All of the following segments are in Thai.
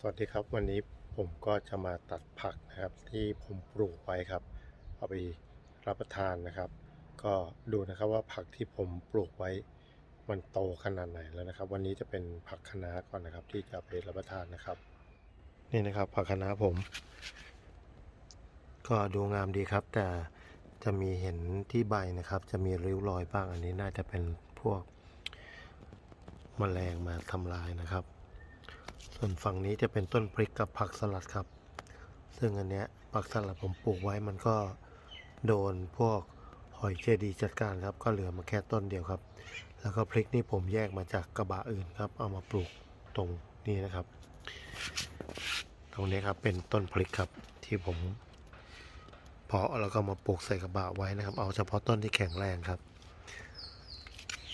สวัสดีครับวันนี้ผมก็จะมาตัดผักนะครับที่ผมปลูกไว้ครับ เอาไปรับประทานนะครับ ก็ดูนะครับว่าผักที่ผมปลูกไว้มันโตขนาดไหนแล้วนะครับ วันนี้จะเป็นผักคะน้าก่อนนะครับ ที่จะไปรับประทานนะครับ นี่นะครับผักคะน้าผม ก็ดูงามดีครับ แต่จะมีเห็นที่ใบนะครับ จะมีริ้วรอยบ้างอันนี้น่าจะเป็นพวกมแมลงมาทำลายนะครับ ส่วนฝั่งนี้จะเป็นต้นพริกกับผักสลัดครับ ซึ่งอันเนี้ยผักสลัดผมปลูกไว้มันก็โดนพวกหอยเจดีจัดการครับ ก็เหลือมาแค่ต้นเดียวครับ แล้วก็พริกนี่ผมแยกมาจากกระบะอื่นครับ เอามาปลูกตรงนี้นะครับ ตรงนี้ครับเป็นต้นพริกครับที่ผมเพาะแล้วก็มาปลูกใส่กระบะไว้นะครับ เอาเฉพาะต้นที่แข็งแรงครับ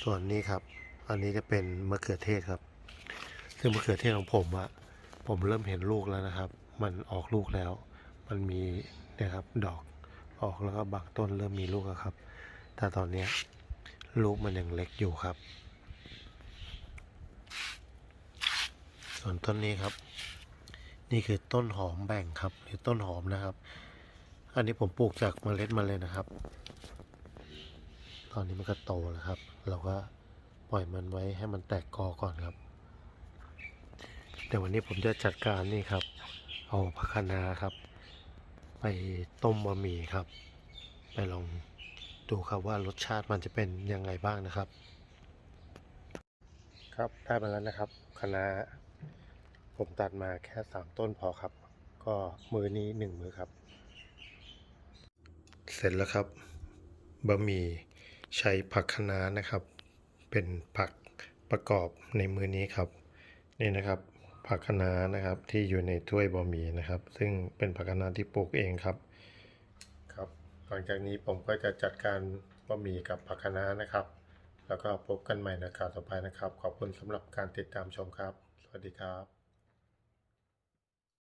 ส่วนนี้ครับ อันนี้จะเป็นมะเขือเทศครับ ซึ่งมะเขือเทศของผมอะผมเริ่มเห็นลูกแล้วนะครับ มันออกลูกแล้ว มันมีนะครับดอกออกแล้วก็บางต้นเริ่มมีลูกแล้วครับ แต่ตอนเนี้ลูกมันยังเล็กอยู่ครับ ส่วนต้นนี้ครับ นี่คือต้นหอมแบ่งครับหรือต้นหอมนะครับ อันนี้ผมปลูกจากเมล็ดมาเลยนะครับ ตอนนี้มันก็โตแล้วครับ เราก็ปล่อยมันไว้ให้มันแตกกอก่อนครับ ดี๋ยววันนี้ผมจะจัดการนี่ครับ เอาผักคะน้าครับ ไปต้มบะหมี่ครับ ไปลองดูครับว่ารสชาติมันจะเป็นยังไงบ้างนะครับ ครับได้มาแล้วนะครับคะน้าผมตัดมาแค่สามต้นพอครับ ก็มือนี้หนึ่งมือครับ เสร็จแล้วครับบะหมี่ใช้ผักคะน้านะครับ เป็นผักประกอบในมือนี้ครับ นี่นะครับ ผักคะน้านะครับที่อยู่ในถ้วยบะหมี่นะครับ ซึ่งเป็นผักคะน้าที่ปลูกเองครับครับ หลังจากนี้ผมก็จะจัดการบะหมี่กับผักคะน้านะครับ แล้วก็พบกันใหม่ในคราวต่อไปนะครับ ขอบคุณสำหรับการติดตามชมครับ สวัสดีครับ